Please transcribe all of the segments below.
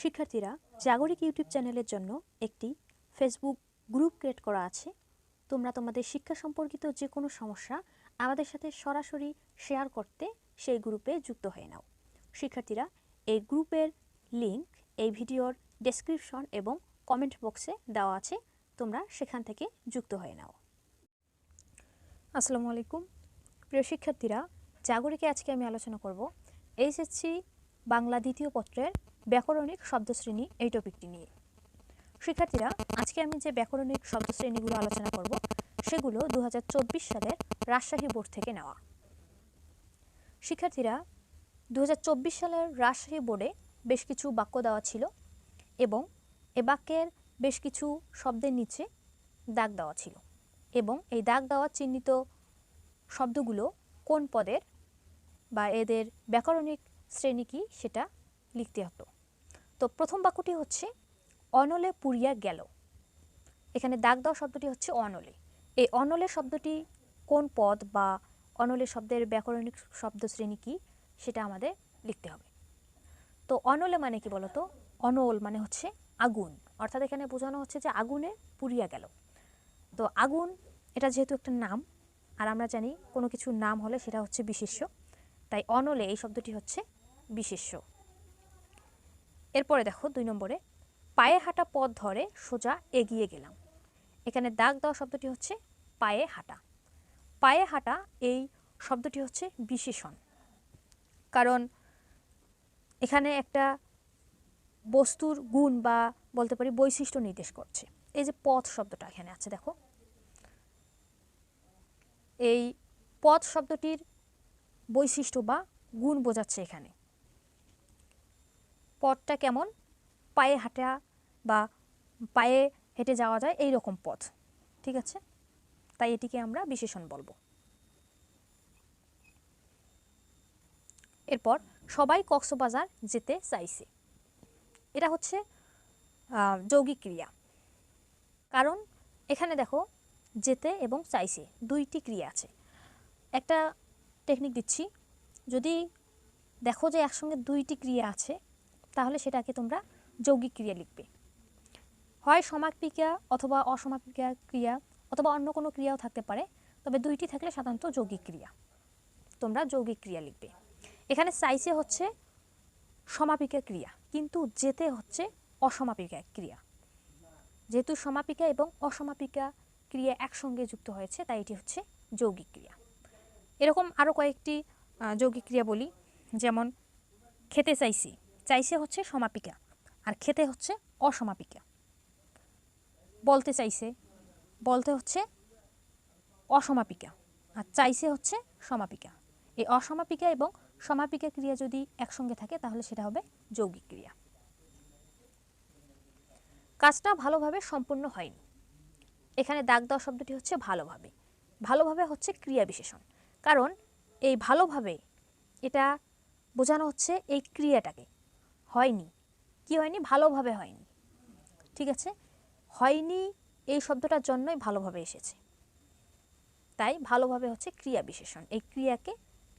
শিক্ষার্থীরা জাগরিক ইউটিউব চ্যানেলের জন্য একটি ফেসবুক গ্রুপ ক্রিয়েট করা আছে। তোমরা তোমাদের শিক্ষা সম্পর্কিত যে কোনো সমস্যা আমাদের সাথে সরাসরি শেয়ার করতে সেই গ্রুপে যুক্ত হয়ে নাও। শিক্ষার্থীরা, এই গ্রুপের লিংক এই ভিডিওর ডেসক্রিপশন এবং কমেন্ট বক্সে দেওয়া আছে। তোমরা সেখান থেকে যুক্ত হয়ে নাও। আসসালামু আলাইকুম। প্রিয় শিক্ষার্থীরা, জাগরিকে আজকে আমি আলোচনা করব। এইচএসসি বাংলা দ্বিতীয় পত্রের ব্যাকরণিক শব্দশ্রেণী এই টপিকটি নিয়ে। শিক্ষার্থীরা, আজকে আমি যে ব্যাকরণিক শব্দশ্রেণীগুলো আলোচনা করব, সেগুলো দু হাজার চব্বিশ সালের রাজশাহী বোর্ড থেকে নেওয়া। শিক্ষার্থীরা দু হাজার চব্বিশ সালের রাজশাহী বোর্ডে বেশ কিছু বাক্য দেওয়া ছিল এবং এ বাক্যের বেশ কিছু শব্দের নিচে দাগ দেওয়া ছিল এবং এই দাগ দেওয়া চিহ্নিত শব্দগুলো কোন পদের বা এদের ব্যাকরণিক শ্রেণি কি সেটা লিখতে হতো। তো প্রথম বাক্যটি হচ্ছে, অনলে পুড়িয়া গেল। এখানে দাগ দেওয়া শব্দটি হচ্ছে অনলে। এই অনলে শব্দটি কোন পদ বা অনলে শব্দের ব্যাকরণিক শব্দ শ্রেণি কি, সেটা আমাদের লিখতে হবে। তো অনলে মানে কি বলতো? অনল মানে হচ্ছে আগুন। অর্থাৎ এখানে বোঝানো হচ্ছে যে আগুনে পুড়িয়া গেল। তো আগুন, এটা যেহেতু একটা নাম, আর আমরা জানি কোনো কিছুর নাম হলে সেটা হচ্ছে বিশেষ্য। তাই অনলে এই শব্দটি হচ্ছে বিশেষ্য। এরপরে দেখো দুই নম্বরে, পায়ে হাঁটা পথ ধরে সোজা এগিয়ে গেলাম। এখানে দাগ দেওয়া শব্দটি হচ্ছে পায়ে হাঁটা। পায়ে হাঁটা এই শব্দটি হচ্ছে বিশেষণ। কারণ এখানে একটা বস্তুর গুণ বা বলতে পারি বৈশিষ্ট্য নির্দেশ করছে। এই যে পথ শব্দটা এখানে আছে দেখো। এই পথ শব্দটির বৈশিষ্ট্য বা গুণ বোঝাচ্ছে এখানে। পথটা কেমন? পায়ে হাঁটা বা পায়ে হেঁটে যাওয়া যায় এই রকম পথ, ঠিক আছে? তাই এটিকে আমরা বিশেষণ বলব। এরপর সবাই কক্সবাজার যেতে চাইছে। এটা হচ্ছে যৌগিক ক্রিয়া। কারণ এখানে দেখো, যেতে এবং চাইছে দুইটি ক্রিয়া আছে। একটা টেকনিক দিচ্ছি। যদি দেখো যে একসঙ্গে দুইটি ক্রিয়া আছে তাহলে সেটাকে তোমরা যৌগিক ক্রিয়া লিখবে। হয় সমাপিকা অথবা অসমাপিকা ক্রিয়া অথবা অন্য কোনো ক্রিয়াও থাকতে পারে, তবে দুইটি থাকলে সাধারণত যৌগিক ক্রিয়া। তোমরা যৌগিক ক্রিয়া লিখবে। এখানে চাইছে হচ্ছে সমাপিকা ক্রিয়া, কিন্তু যেতে হচ্ছে অসমাপিকা ক্রিয়া। যেহেতু সমাপিকা এবং অসমাপিকা ক্রিয়া একসঙ্গে যুক্ত হয়েছে, তাই এটি হচ্ছে যৌগিক ক্রিয়া। এরকম আরও কয়েকটি যৌগিক ক্রিয়া বলি, যেমন খেতে চাইছি। চাইছে হচ্ছে সমাপিকা, আর খেতে হচ্ছে অসমাপিকা। বলতে চাইছে, বলতে হচ্ছে অসমাপিকা, আর চাইছে হচ্ছে সমাপিকা। এই অসমাপিকা এবং সমাপিকা ক্রিয়া যদি একসঙ্গে থাকে, তাহলে সেটা হবে যৌগিক ক্রিয়া। কাজটা ভালোভাবে সম্পূর্ণ হয়নি। এখানে দাগ দেওয়া শব্দটি হচ্ছে ভালোভাবে। ভালোভাবে হচ্ছে ক্রিয়া বিশেষণ। কারণ এই ভালোভাবে এটা বোঝানো হচ্ছে এই ক্রিয়াটাকে। হয়নি। কি হয়নি? ভালোভাবে হয়নি। ঠিক আছে? হয়নি এই শব্দটার জন্যই ভালোভাবে এসেছে। তাই ভালোভাবে হচ্ছে ক্রিয়া বিশেষণ। এই ক্রিয়াকে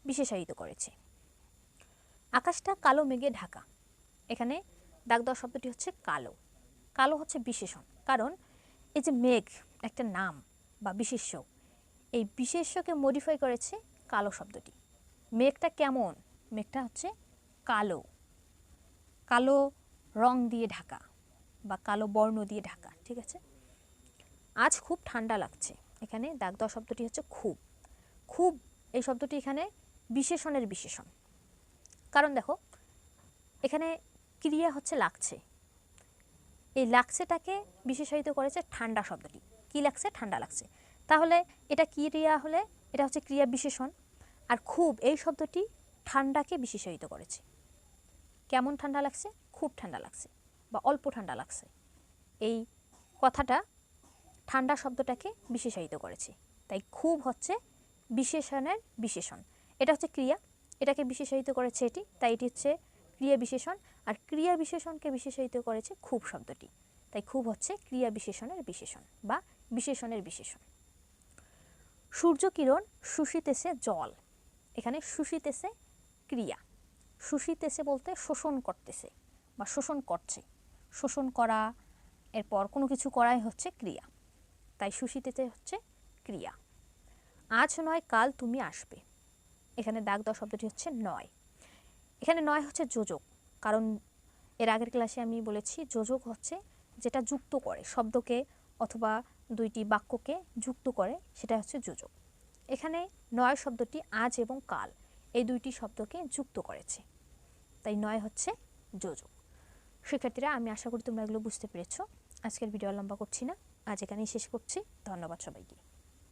বিশেষায়িত করেছে। আকাশটা কালো, মেঘে ঢাকা। এখানে দাগ দেওয়া শব্দটি হচ্ছে কালো। কালো হচ্ছে বিশেষণ। কারণ এই যে মেঘ, একটা নাম বা বিশেষ্য, এই বিশেষ্যকে মডিফাই করেছে কালো শব্দটি। মেঘটা কেমন? মেঘটা হচ্ছে কালো। কালো রং দিয়ে ঢাকা বা কালো বর্ণ দিয়ে ঢাকা, ঠিক আছে? আজ খুব ঠান্ডা লাগছে। এখানে দাগ দেওয়া শব্দটি হচ্ছে খুব। খুব এই শব্দটি এখানে বিশেষণের বিশেষণ। কারণ দেখো, এখানে ক্রিয়া হচ্ছে লাগছে। এই লাগছেটাকে বিশেষায়িত করেছে ঠান্ডা শব্দটি। কি লাগছে? ঠান্ডা লাগছে। তাহলে এটা ক্রিয়া হলে? এটা হচ্ছে ক্রিয়া বিশেষণ। আর খুব এই শব্দটি ঠান্ডাকে বিশেষায়িত করেছে। কেমন ঠান্ডা লাগছে? খুব ঠান্ডা লাগছে বা অল্প ঠান্ডা লাগছে। এই কথাটা ঠান্ডা শব্দটাকে বিশেষায়িত করেছে। তাই খুব হচ্ছে বিশেষণের বিশেষণ। এটা হচ্ছে ক্রিয়া। এটাকে বিশেষায়িত করেছে এটি, তাই এটি হচ্ছে ক্রিয়া বিশেষণ। আর ক্রিয়া বিশেষণকে বিশেষায়িত করেছে খুব শব্দটি। তাই খুব হচ্ছে ক্রিয়া বিশেষণের বিশেষণ বা বিশেষণের বিশেষণ। সূর্যকিরণ শুষিতেছে জল। এখানে শুষিতেছে ক্রিয়া। শুষিতেছে বলতে শোষণ করতেছে বা শোষণ করছে। শোষণ করা, এরপর কোনো কিছু করাই হচ্ছে ক্রিয়া। তাই সুশীতেতে হচ্ছে ক্রিয়া। আজ নয়, কাল তুমি আসবে। এখানে দাগ দেওয়া শব্দটি হচ্ছে নয়। এখানে নয় হচ্ছে যোজক। কারণ এর আগের ক্লাসে আমি বলেছি যোজক হচ্ছে যেটা যুক্ত করে, শব্দকে অথবা দুইটি বাক্যকে যুক্ত করে, সেটা হচ্ছে যোজক। এখানে নয় শব্দটি আজ এবং কাল। এই দুইটি শব্দকে যুক্ত করেছে। তাই নয় হচ্ছে যোজক। শিক্ষার্থীরা, আমি আশা করি তোমরা এগুলো বুঝতে পেরেছ। আজকের ভিডিও লম্বা করছি না। আজ এখানেই শেষ করছি। ধন্যবাদ সবাইকে।